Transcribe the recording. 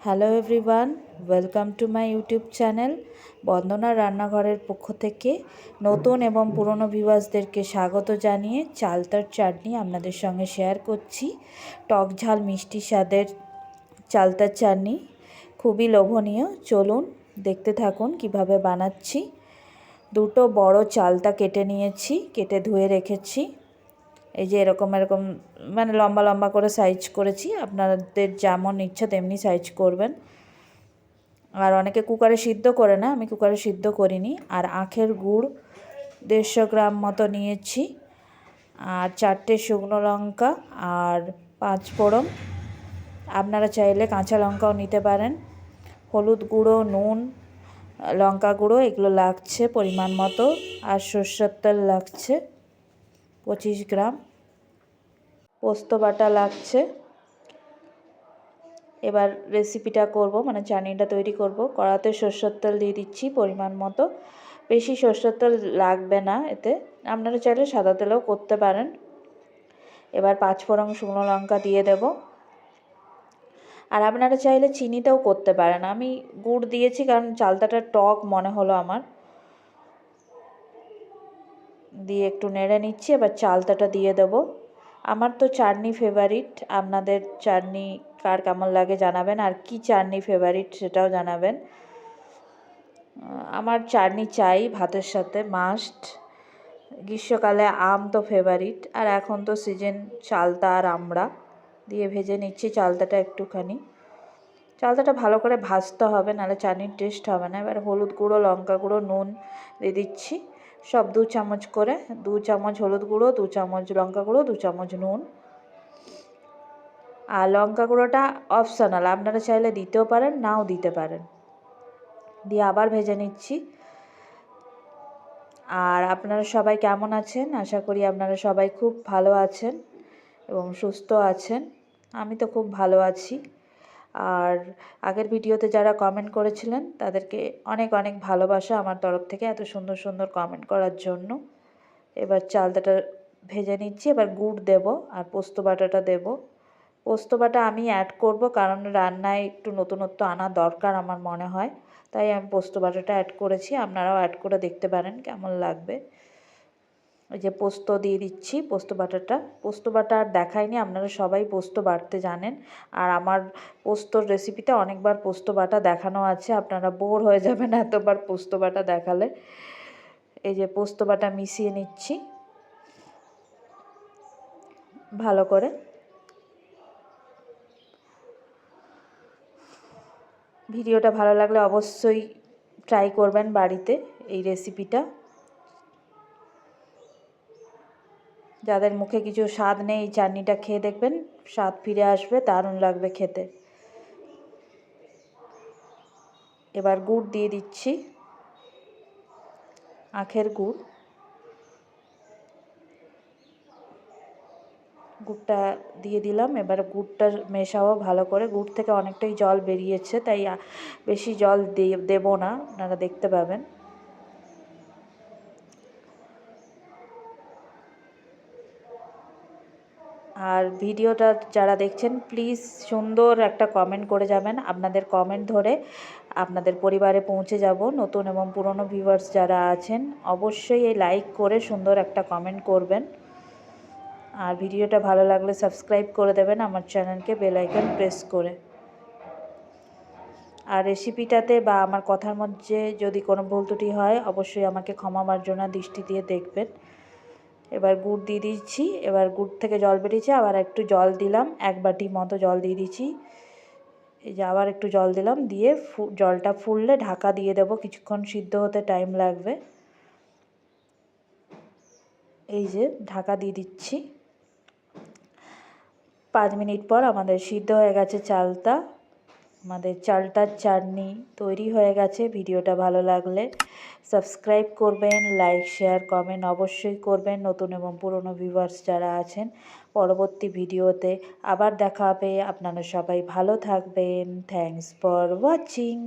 Hello everyone welcome to my YouTube channel Bandana রান্নাঘরের পক্ষ থেকে। নতুন এবং পুরনো ভিউয়ার্সদেরকে স্বাগত জানিয়ে চালতার চাটনি আপনাদের সঙ্গে শেয়ার করছি। টক ঝাল মিষ্টি স্বাদের চালতার চাটনি, খুবই লোভনীয়। চলুন দেখতে থাকুন কীভাবে বানাচ্ছি। দুটো বড় চালতা কেটে নিয়েছি, কেটে ধুয়ে রেখেছি। এই যে এরকম এরকম মানে লম্বা লম্বা করে সাইজ করেছি। আপনাদের যেমন ইচ্ছা তেমনি সাইজ করবেন। আর অনেকে কুকারে সিদ্ধ করে না, আমি কুকারে সিদ্ধ করিনি। আর আখের গুড় দেড়শো গ্রাম মতো নিয়েছি। আর চারটে শুকনো লঙ্কা আর পাঁচ ফোড়ন। আপনারা চাইলে কাঁচা লঙ্কাও নিতে পারেন। হলুদ গুঁড়ো, নুন, লঙ্কা গুঁড়ো, এগুলো লাগছে পরিমাণ মতো। আর সর্ষের তেল লাগছে। পঁচিশ গ্রাম পোস্ত বাটা লাগছে। এবার রেসিপিটা করব মানে চাটনিটা তৈরি করব। কড়াতে সর্ষের তেল দিয়ে দিচ্ছি পরিমাণ মতো। বেশি সর্ষের তেল লাগবে না এতে। আপনারা চাইলে সাদা তেলেও করতে পারেন। এবার পাঁচ ফোড়ন শুকনো লঙ্কা দিয়ে দেব। আর আপনারা চাইলে চিনিতেও করতে পারেন। আমি গুড় দিয়েছি কারণ চালতাটা টক মনে হলো আমার। দিয়ে একটু নেড়ে নিচ্ছি, এবার চালতাটা দিয়ে দেবো। আমার তো চাটনি ফেভারিট আপনাদের চাটনি কার কেমন লাগে জানাবেন, আর কি চাটনি ফেভারিট সেটাও জানাবেন। আমার চাটনি চাই ভাতের সাথে মাস্ট গ্রীষ্মকালে আম তো ফেভারিট আর এখন তো সিজন চালতা আর আমড়া দিয়ে ভেজে নিচ্ছি চালতাটা একটুখানি। চালতাটা ভালো করে ভাজতে হবে, নাহলে চাটনির টেস্ট হবে না। এবার হলুদ গুঁড়ো, লঙ্কা গুঁড়ো, নুন দিয়ে দিচ্ছি। সব দু চামচ করে, দু চামচ হলুদ গুঁড়ো, দু চামচ লঙ্কা গুঁড়ো, দু চামচ নুন। আর লঙ্কা গুঁড়োটা অপশানাল আপনারা চাইলে দিতেও পারেন, নাও দিতে পারেন। দিয়ে আবার ভেজে নিচ্ছি। আর আপনারা সবাই কেমন আছেন? আশা করি আপনারা সবাই খুব ভালো আছেন এবং সুস্থ আছেন। আমি তো খুব ভালো আছি। আর আগের ভিডিওতে যারা কমেন্ট করেছিলেন, তাদেরকে অনেক অনেক ভালোবাসা আমার তরফ থেকে এত সুন্দর সুন্দর কমেন্ট করার জন্য। এবার চালতাটা ভেজে নিচ্ছি, এবার গুড় দেব আর পোস্ত বাটাটা দেব। পোস্ত বাটা আমি অ্যাড করব কারণ রান্নায় একটু নতুনত্ব আনা দরকার আমার মনে হয়। তাই আমি পোস্ত বাটাটা অ্যাড করেছি, আপনারাও অ্যাড করে দেখতে পারেন কেমন লাগবে। ওই যে পোস্ত দিয়ে দিচ্ছি, পোস্ত বাটাটা। পোস্ত বাটা আর দেখাইনি, আপনারা সবাই পোস্ত বাটতে জানেন। আর আমার পোস্তর রেসিপিতে অনেকবার পোস্ত বাটা দেখানো আছে, আপনারা বোর হয়ে যাবেন এতবার পোস্ত বাটা দেখালে। এই যে পোস্ত বাটা মিশিয়ে নিচ্ছি। ভালো করে। ভিডিওটা ভালো লাগলে অবশ্যই ট্রাই করবেন বাড়িতে, এই রেসিপিটা। যাদের মুখে কিছু স্বাদ নেই চাটনিটা খেয়ে দেখবেন, স্বাদ ফিরে আসবে, দারুণ লাগবে খেতে। এবার গুড় দিয়ে দিচ্ছি। আখের গুড়। গুড়টা দিয়ে দিলাম, এবার গুড়টা মেশাবো ভালো করে। গুড় থেকে অনেকটাই জল বেরিয়েছে, তাই বেশি জল দেবো না, আপনারা দেখতে পাবেন। আর ভিডিওটা যারা দেখছেন প্লিজ সুন্দর একটা কমেন্ট করে যাবেন। আপনাদের কমেন্ট ধরে আপনাদের পরিবারে পৌঁছে যাব, নতুন এবং পুরনো ভিউয়ার্স যারা আছেন, অবশ্যই এই লাইক করে সুন্দর একটা কমেন্ট করবেন। আর ভিডিওটা ভালো লাগলে সাবস্ক্রাইব করে দেবেন, আমার চ্যানেলকে বেলাইকন প্রেস করে। আর রেসিপিটাতে বা আমার কথার মধ্যে যদি কোনো ভুল ত্রুটি হয়, অবশ্যই আমাকে ক্ষমা মার্জনা দৃষ্টি দিয়ে দেখবেন। এবার গুড় দিয়ে দিচ্ছি। এবার গুড় থেকে জল বেরিয়েছে আবার একটু জল দিলাম, এক বাটি মতো জল দিয়ে দিচ্ছি। এই যে আবার একটু জল দিলাম, দিয়ে জলটা ফুললে ঢাকা দিয়ে দেবো, কিছুক্ষণ সিদ্ধ হতে টাইম লাগবে। এই যে ঢাকা দিয়ে দিচ্ছি। পাঁচ মিনিট পর আমাদের সিদ্ধ হয়ে গেছে চালটা। আমাদের চালটার চাটনি তৈরি হয়ে গেছে। ভিডিওটা ভালো লাগলে সাবস্ক্রাইব করবেন, লাইক, শেয়ার, কমেন্ট অবশ্যই করবেন। নতুন এবং পুরনো ভিউয়ার্স যারা আছেন, পরবর্তী ভিডিওতে আবার দেখা হবে। আপনারা সবাই ভালো থাকবেন। Thanks for watching